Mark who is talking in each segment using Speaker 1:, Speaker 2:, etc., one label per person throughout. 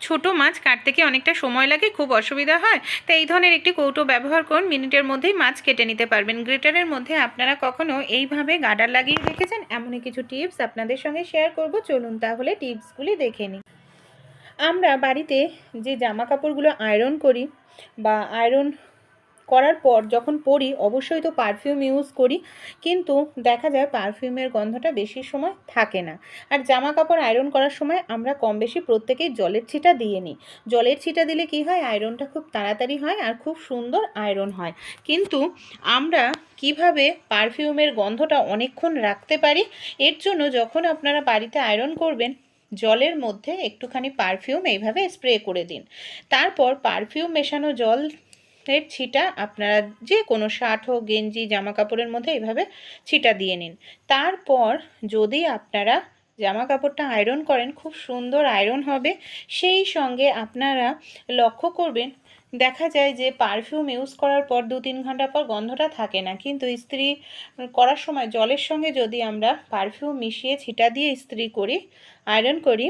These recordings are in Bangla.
Speaker 1: ছোট মাছ কাটতে কি অনেকটা সময় লাগে, খুব অসুবিধা হয়। তাই এই ধরনের একটি কৌটো ব্যবহার করুন, মিনিটের মধ্যেই মাছ কেটে নিতে পারবেন। গ্রেটারের মধ্যে আপনারা কখনো এইভাবে গাডার লাগিয়ে রেখেছেন? এমনই কিছু টিপস আপনাদের সঙ্গে শেয়ার করব। চলুন তাহলে টিপসগুলি দেখে নিই। আমরা বাড়িতে যে জামা কাপড়গুলো আয়রন করি বা আয়রন করার পর যখন পরি, অবশ্যই তো পারফিউম ইউজ করি, কিন্তু দেখা যায় পারফিউমের গন্ধটা বেশি সময় থাকে না। আর জামা কাপড় আয়রন করার সময় আমরা কম বেশি প্রত্যেকেই জলের ছিটা দিয়ে নিই। জলের ছিটা দিলে কি হয়? আয়রনটা খুব তাড়াতাড়ি হয় আর খুব সুন্দর আয়রন হয়। কিন্তু আমরা কীভাবে পারফিউমের গন্ধটা অনেকক্ষণ রাখতে পারি? এর জন্য যখন আপনারা বাড়িতে আয়রন করবেন, জলের মধ্যে একটুখানি পারফিউম এইভাবে স্প্রে করে দিন। তারপর পারফিউম মেশানো জল এর ছিটা আপনারা যে কোনো শার্ট হোক, গেঞ্জি জামা কাপড়ের মধ্যে এইভাবে ছিটা দিয়ে নিন। তারপর যদি আপনারা জামা কাপড়টা আয়রন করেন, খুব সুন্দর আয়রন হবে, সেই সঙ্গে আপনারা লক্ষ্য করবেন, দেখা যায় যে পারফিউম ইউজ করার পর দু তিন ঘণ্টা পর গন্ধটা থাকে না। কিন্তু ইস্ত্রি করার সময় জলের সঙ্গে যদি আমরা পারফিউম মিশিয়ে ছিটা দিয়ে ইস্ত্রি করি আয়রন করি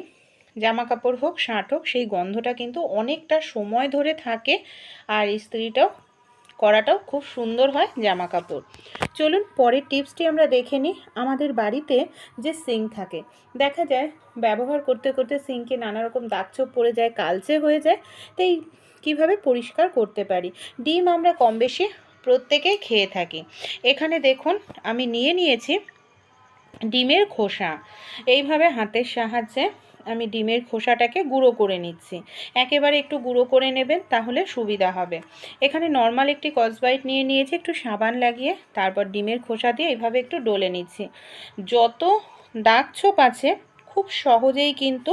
Speaker 1: জামা কাপড় হোক, শার্ট হোক, সেই গন্ধটা কিন্তু অনেকটা সময় ধরে থাকে আর ইস্ত্রিটাও করাটাও খুব সুন্দর হয় জামা কাপড় চলুন পরের টিপসটি আমরা দেখে নিই। আমাদের বাড়িতে যে সিঙ্ক থাকে, দেখা যায় ব্যবহার করতে করতে সিঙ্কে নানা রকম দাগছোপ পড়ে যায়, কালচে হয়ে যায় তাই কীভাবে পরিষ্কার করতে পারি? ডিম আমরা কম বেশি প্রত্যেকেই খেয়ে থাকি। এখানে দেখুন, আমি নিয়ে নিয়েছি ডিমের খোসা। এইভাবে হাতের সাহায্যে আমি ডিমের খোসাটাকে গুঁড়ো করে নিচ্ছি। একেবারে একটু গুঁড়ো করে নেবেন, তাহলে সুবিধা হবে। এখানে নর্মাল একটি কসবাইট নিয়ে নিয়েছি, একটু সাবান লাগিয়ে, তারপর ডিমের খোসা দিয়ে এইভাবে একটু ডলে নিচ্ছি। যত দাগ ছোপ আছে, খুব সহজেই কিন্তু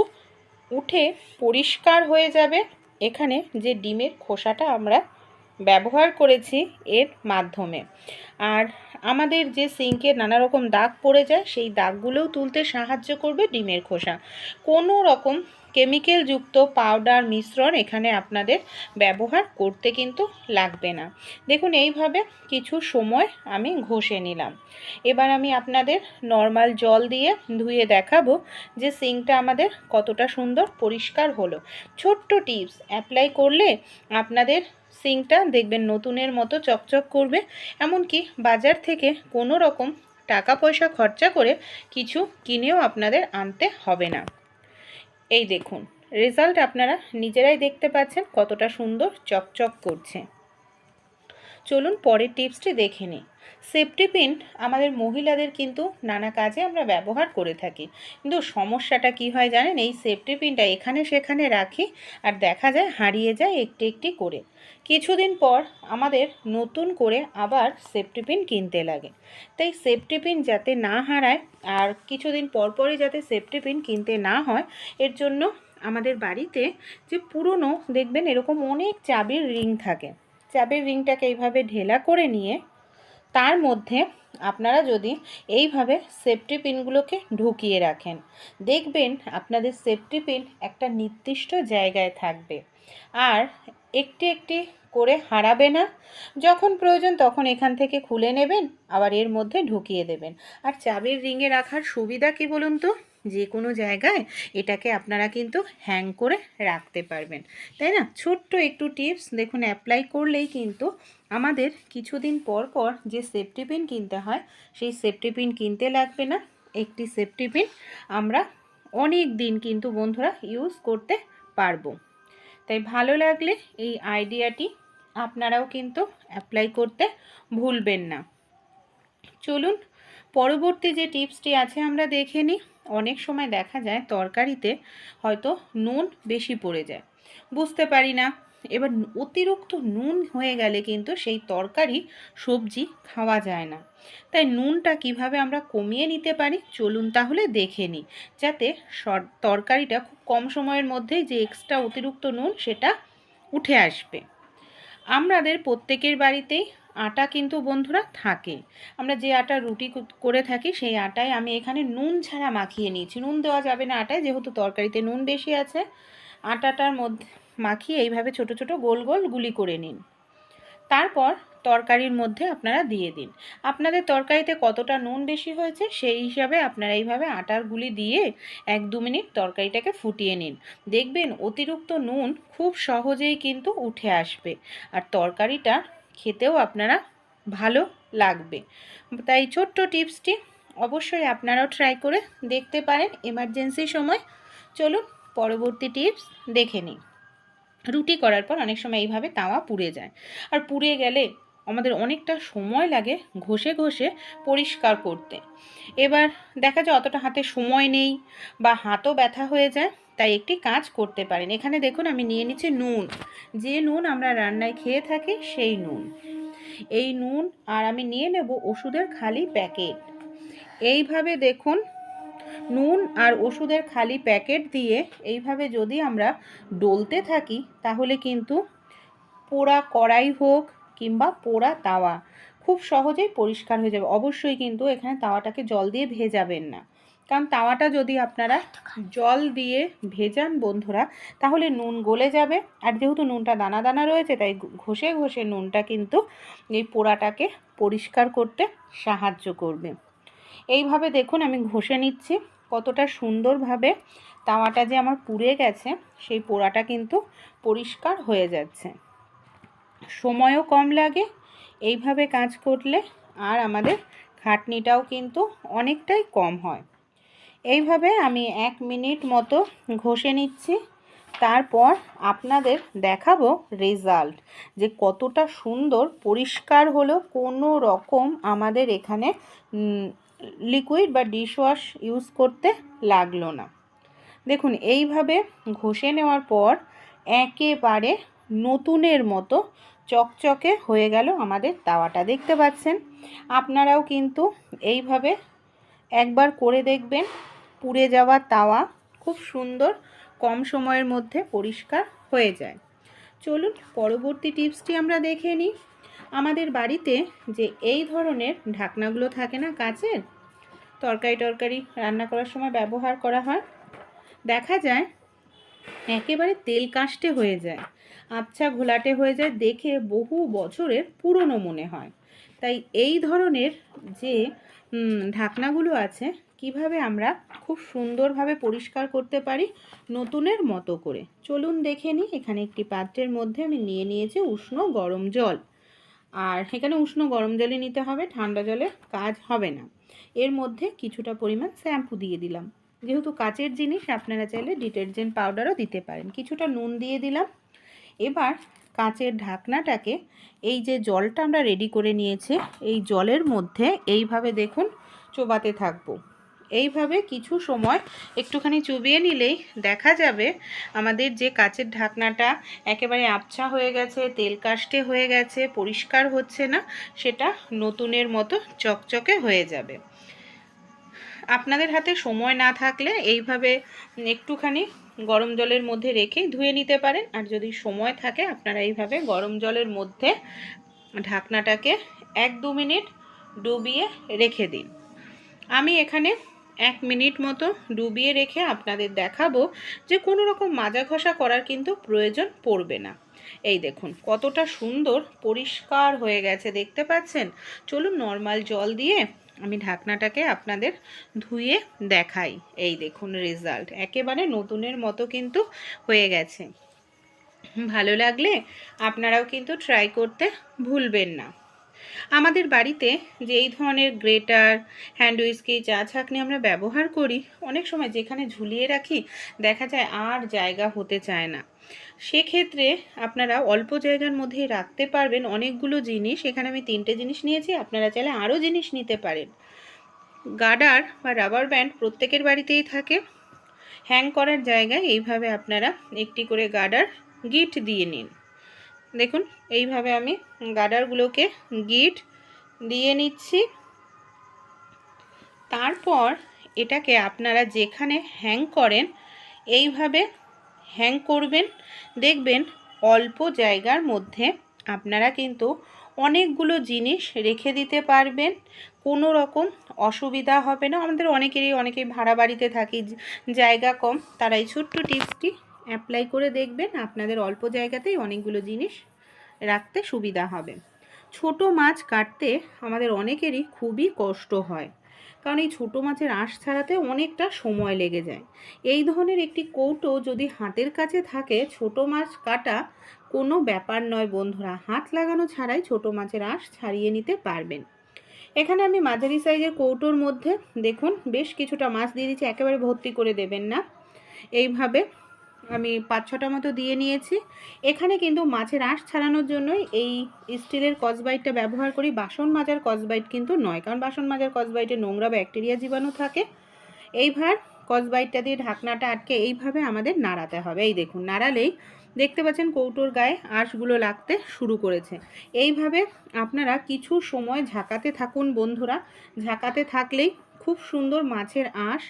Speaker 1: উঠে পরিষ্কার হয়ে যাবে। এখানে যে ডিমের খোসাটা আমরা ব্যবহার করেছি এর মাধ্যমে। আর আমাদের যে সিঙ্কে নানা রকম দাগ পড়ে যায়, সেই দাগগুলোও তুলতে সাহায্য করবে ডিমের খোসা। কোনো রকম কেমিক্যালযুক্ত পাউডার মিশ্রণ এখানে আপনাদের ব্যবহার করতে কিন্তু লাগবে না। দেখুন, এইভাবে কিছু সময় আমি ঘষে নিলাম। এবার আমি আপনাদের নর্মাল জল দিয়ে ধুয়ে দেখাবো যে সিঙ্কটা আমাদের কতটা সুন্দর পরিষ্কার হলো। ছোট্ট টিপস, অ্যাপ্লাই করলে আপনাদের সিঙ্কটা দেখবেন নতুনের মতো চকচক করবে। এমনকি বাজার থেকে কোনো রকম টাকা পয়সা খরচা করে কিছু কিনেও আপনাদের আনতে হবে না। এই দেখুন রেজাল্ট আপনারা নিজেরাই দেখতে পাচ্ছেন কতটা সুন্দর চকচক করছে। চলুন পরের টিপসটি দেখে নিই। সেফটি পিন আমাদের মহিলাদের কিন্তু নানা কাজে আমরা ব্যবহার করে থাকি। কিন্তু সমস্যাটা কি হয় জানেন? এই সেফটি পিনটা এখানে সেখানে রাখি আর দেখা যায় হারিয়ে যায় একটি একটি করে। কিছুদিন পর আমাদের নতুন করে আবার সেফটি পিন কিনতে লাগে। তাই সেফটি পিন যাতে না হারায় আর কিছুদিন পর পরই যাতে সেফটি পিন কিনতে না হয়, এর জন্য আমাদের বাড়িতে যে পুরনো, দেখবেন এরকম অনেক চাবির রিং থাকে। চাবির রিংটাকে এইভাবে ঢেলা করে নিয়ে তার মধ্যে আপনারা যদি এইভাবে সেফটি পিনগুলোকে ঢুকিয়ে রাখেন, দেখবেন আপনাদের সেফটি পিন একটা নির্দিষ্ট জায়গায় থাকবে। আর একটি একটি করে হারাবে না। যখন প্রয়োজন তখন এখান থেকে খুলে নেবেন, আবার এর মধ্যে ঢুকিয়ে দেবেন। আর চাবির রিংয়ে রাখার সুবিধা কি বলুন তো? যে কোনো জায়গায় এটাকে আপনারা কিন্তু হ্যাং করে রাখতে পারবেন। তাই না? ছোট্ট একটু টিপস দেখুন অ্যাপ্লাই করলেই কিন্তু আমাদের কিছুদিন পর পর যে সেফটি পিন কিনতে হয়, সেই সেফটি পিন কিনতে লাগবে না। একটি সেফটি পিন আমরা অনেক দিন কিন্তু বন্ধুরা ইউজ করতে পারব। তাই ভালো লাগলে এই আইডিয়াটি আপনারাও কিন্তু অ্যাপ্লাই করতে ভুলবেন না। চলুন, পরবর্তী যে টিপসটি আছে আমরা দেখে নিই। অনেক সময় দেখা যায় তরকারিতে হয়তো নুন বেশি পড়ে যায়। বুঝতে পারি না। এবার অতিরিক্ত নুন হয়ে গেলে কিন্তু সেই তরকারি, সবজি খাওয়া যায় না। তাই নুনটা কীভাবে আমরা কমিয়ে নিতে পারি, চলুন তাহলে দেখে নিই। যাতে তরকারিটা খুব কম সময়ের মধ্যেই যে এক্সট্রা অতিরিক্ত নুন সেটা উঠে আসবে। আমাদের প্রত্যেকের বাড়িতেই আটা কিন্তু বন্ধুরা থাকে। আমরা যে আটা রুটি করে থাকি সেই আটায় আমি এখানে নুন ছাড়া মাখিয়ে নিয়েছি। নুন দেওয়া যাবে না আটায়, যেহেতু তরকারিতে নুন বেশি আছে। আটাটার মধ্যে মাখিয়ে এইভাবে ছোট ছোট গোল গোল গুলি করে নিন। তারপর তরকারির মধ্যে আপনারা দিয়ে দিন। আপনাদের তরকারিতে কতটা নুন বেশি হয়েছে সেই হিসাবে আপনারা এইভাবে আটার গুলি দিয়ে এক দু মিনিট তরকারিটাকে ফুটিয়ে নিন। দেখবেন অতিরিক্ত নুন খুব সহজেই কিন্তু উঠে আসবে আর তরকারিটা খেতেও আপনারা ভালো লাগবে। তাই ছোট্ট টিপসটি অবশ্যই আপনারাও ট্রাই করে দেখতে পারেন এমার্জেন্সি সময়। চলুন পরবর্তী টিপস দেখে নিই। রুটি করার পর অনেক সময় এইভাবে তাওয়া পুড়ে যায়। আর পুড়ে গেলে আমাদের অনেকটা সময় লাগে ঘষে ঘষে পরিষ্কার করতে। এবার দেখা যায় অতটা হাতে সময় নেই বা হাতও ব্যথা হয়ে যায়, তাই একটি কাজ করতে পারেন। এখানে দেখুন আমি নিয়ে নিচ্ছি নুন। যে নুন আমরা রান্নায় খেয়ে থাকি সেই নুন। এই নুন আর আমি নিয়ে নেব ওষুধের খালি প্যাকেট। এইভাবে দেখুন নুন আর ওষুধের খালি প্যাকেট দিয়ে এইভাবে যদি আমরা ডলতে থাকি, তাহলে কিন্তু পোড়া কড়াই হোক কিংবা পোড়া তাওয়া। খুব সহজেই পরিষ্কার হয়ে যাবে। অবশ্যই কিন্তু এখানে তাওয়াটাকে জল দিয়ে ভেজাবেন না। কারণ তাওয়াটা যদি আপনারা জল দিয়ে ভেজান বন্ধুরা তাহলে নুন গলে যাবে। আর যেহেতু নুনটা দানা দানা রয়েছে তাই ঘষে ঘষে নুনটা কিন্তু এই পোড়াটাকে পরিষ্কার করতে সাহায্য করবে। এইভাবে দেখুন আমি ঘষে নিচ্ছি। কতটা সুন্দরভাবে তাওয়াটা যে আমার পুড়ে গেছে সেই পোড়াটা কিন্তু পরিষ্কার হয়ে যাচ্ছে। সময়ও কম লাগে। এইভাবে কাজ করলে আর আমাদের খাটনিটাও কিন্তু অনেকটাই কম হয়। এইভাবে আমি এক মিনিট মতো ঘষে নিচ্ছি। তারপর আপনাদের দেখাবো রেজাল্ট, যে কতটা সুন্দর পরিষ্কার হলো কোনো রকম আমাদের এখানে লিকুইড বা ডিশওয়াশ ইউজ করতে লাগল না। দেখুন, এইভাবে ঘষে নেওয়ার পর একেবারে নতুনের মতো চকচকে হয়ে গেল আমাদের তাওয়াটা, দেখতে পাচ্ছেন? আপনারাও কিন্তু এইভাবে একবার করে দেখবেন, পুড়ে যাওয়া তাওয়া খুব সুন্দর, কম সময়ের মধ্যে পরিষ্কার হয়ে যায়। চলুন, পরবর্তী টিপসটি আমরা দেখে নিই। আমাদের বাড়িতে যে এই ধরনের ঢাকনাগুলো থাকে না কাচের, তরকারি টরকারি রান্না করার সময় ব্যবহার করা হয়, দেখা যায় একেবারে তেল কাস্টে হয়ে যায়। আবছা ঘোলাটে হয়ে যায় দেখে বহু বছরের পুরনো মনে হয়। তাই এই ধরনের যে ঢাকনাগুলো আছে, কীভাবে আমরা খুব সুন্দরভাবে পরিষ্কার করতে পারি নতুনের মতো করে? চলুন দেখে নিই, এখানে একটি পাত্রের মধ্যে আমি নিয়ে নিয়েছি উষ্ণ গরম জল। আর এখানে উষ্ণ গরম জলই নিতে হবে, ঠান্ডা জলে কাজ হবে না। এর মধ্যে কিছুটা পরিমাণ শ্যাম্পু দিয়ে দিলাম। যেহেতু কাচের জিনিস, আপনারা চাইলে ডিটারজেন্ট পাউডারও দিতে পারেন। কিছুটা নুন দিয়ে দিলাম। এবার কাঁচের ঢাকনাটাকে এই যে জলটা আমরা রেডি করে নিয়েছি, এই জলের মধ্যে এইভাবে দেখুন চোবাতে থাকব। এইভাবে কিছু সময় একটুখানি চুবিয়ে নিলেই দেখা যাবে আমাদের যে কাচের ঢাকনাটা একেবারে আবছা হয়ে গেছে, তেল কাস্টে হয়ে গেছে, পরিষ্কার হচ্ছে না, সেটা নতুনের মতো চকচকে হয়ে যাবে। আপনাদের হাতে সময় না থাকলে এইভাবে একটুখানি গরম জলের মধ্যে রেখে ধুয়ে নিতে পারেন। আর যদি সময় থাকে, আপনারা এইভাবে গরম জলের মধ্যে ঢাকনাটাকে এক দু মিনিট ডুবিয়ে রেখে দিন। আমি এখানে এক মিনিট মতো ডুবিয়ে রেখে আপনাদের দেখাবো যে কোনো রকম মাজা ঘষা করার কিন্তু প্রয়োজন পড়বে না। এই দেখুন, কতটা সুন্দর পরিষ্কার হয়ে গেছে, দেখতে পাচ্ছেন? চলুন নর্মাল জল দিয়ে আমি ঢাকনাটাকে আপনাদের ধুয়ে দেখাই। এই দেখুন রেজাল্ট একেবারে নতুনের মতো কিন্তু হয়ে গেছে। ভালো লাগলে আপনারাও কিন্তু ট্রাই করতে ভুলবেন না। আমাদের বাড়িতে যে এই ধরনের গ্রেটার হ্যান্ড উইস্কি চা ছাঁকনি আমরা ব্যবহার করি, অনেক সময় যেখানে ঝুলিয়ে রাখি, দেখা যায় আর জায়গা হতে চায় না। সেক্ষেত্রে আপনারা অল্প জায়গার মধ্যেই রাখতে পারবেন অনেকগুলো জিনিস। এখানে আমি তিনটে জিনিস নিয়েছি, আপনারা চাইলে আরও জিনিস নিতে পারেন। গার্ডার বা রাবার ব্যান্ড প্রত্যেকের বাড়িতেই থাকে। হ্যাং করার জায়গায় এইভাবে আপনারা একটি করে গার্ডার গিট দিয়ে নিন। দেখুন, এইভাবে আমি গার্ডারগুলোকে গিট দিয়ে নিচ্ছি। তারপর এটাকে আপনারা যেখানে হ্যাং করেন, এইভাবে হ্যাং করবেন। দেখবেন অল্প জায়গার মধ্যে আপনারা কিন্তু অনেকগুলো জিনিস রেখে দিতে পারবেন। কোনো রকম অসুবিধা হবে না। আমাদের অনেকেরই, অনেকেই ভাড়া বাড়িতে থাকি জায়গা কম। তারা এই ছোট্ট টিপসটি অ্যাপ্লাই করে দেখবেন। আপনাদের অল্প জায়গাতেই অনেকগুলো জিনিস রাখতে সুবিধা হবে। ছোট মাছ কাটতে আমাদের অনেকেরই খুবই কষ্ট হয়। কারণ এই ছোটো মাছের আঁশ ছাড়াতে অনেকটা সময় লেগে যায়। এই ধরনের একটি কৌটো যদি হাতের কাছে থাকে, ছোট মাছ কাটা কোনো ব্যাপার নয় বন্ধুরা। হাত লাগানো ছাড়াই ছোট মাছের আঁশ ছাড়িয়ে নিতে পারবেন। এখানে আমি মাঝারি সাইজের কৌটোর মধ্যে দেখুন, বেশ কিছুটা মাছ দিয়ে দিচ্ছি। একেবারে ভর্তি করে দেবেন না। এইভাবে আমি পাঁচ ছটা মতো দিয়ে নিয়েছি। এখানে কিন্তু মাছের আঁশ ছাড়ানোর জন্যই এই স্টিলের কসবাইটটা ব্যবহার করি। বাসন মাজার কসবাইট কিন্তু নয়, কারণ বাসন মাজার কসবাইটে নোংরা ব্যাকটেরিয়া জীবাণু থাকে। এইবার কসবাইটটা দিয়ে ঢাকনাটা আটকে এইভাবে আমাদের নাড়াতে হবে। এই দেখুন, নাড়ালেই দেখতে পাচ্ছেন কৌটোর গায়ে আঁশগুলো লাগতে শুরু করেছে। এইভাবে আপনারা কিছু সময় ঝাঁকাতে থাকুন বন্ধুরা। ঝাঁকাতে থাকলেই খুব সুন্দর মাছের আঁশ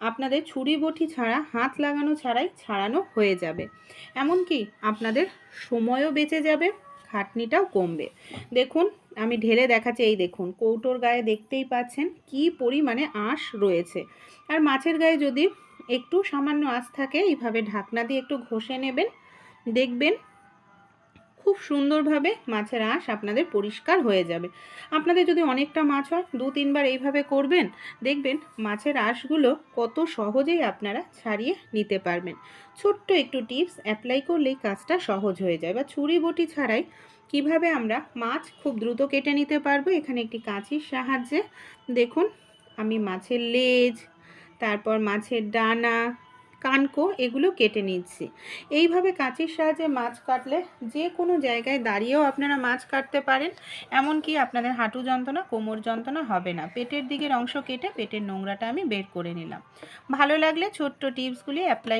Speaker 1: আপনাদের ছুরি বটি ছাড়া, হাত লাগানো ছাড়াই ছাড়ানো হয়ে যাবে। এমনকি আপনাদের সময়ও বেঁচে যাবে, খাটনিটাও কমবে। দেখুন, আমি ঢেলে দেখাচ্ছি, এই দেখুন, কৌটোর গায়ে দেখতেই পাচ্ছেন কি পরিমাণে আঁশ রয়েছে। আর মাছের গায়ে যদি একটু সামান্য আঁশ থাকে, এইভাবে ঢাকনা দিয়ে একটু ঘষে নেবেন, দেখবেন খুব সুন্দরভাবে মাছের আঁশ আপনাদের পরিষ্কার হয়ে যাবে। আপনাদের যদি অনেকটা মাছ হয়, দু তিনবার এইভাবে করবেন, দেখবেন মাছের আঁশগুলো কত সহজেই আপনারা ছাড়িয়ে নিতে পারবেন। ছোট্ট একটু টিপস অ্যাপ্লাই করলেই কাজটা সহজ হয়ে যায়। বা ছুরি বটি ছাড়াই কীভাবে আমরা মাছ খুব দ্রুত কেটে নিতে পারব, এখানে একটি কাঁচির সাহায্যে দেখুন, আমি মাছের লেজ, তারপর মাছের ডানা কানকো এগুলো কেটে নিচ্ছি। এইভাবে কাঁচির সাহায্যে মাছ কাটলে যে কোনো জায়গায় দাঁড়িয়েও আপনারা মাছ কাটতে পারেন, এমনকি আপনাদের হাঁটু যন্ত্রণা, কোমর যন্ত্রণা হবে না। পেটের দিকের অংশ কেটে পেটের নোংরাটা আমি বের করে নিলাম। ভালো লাগলে ছোট্ট টিপসগুলি অ্যাপ্লাই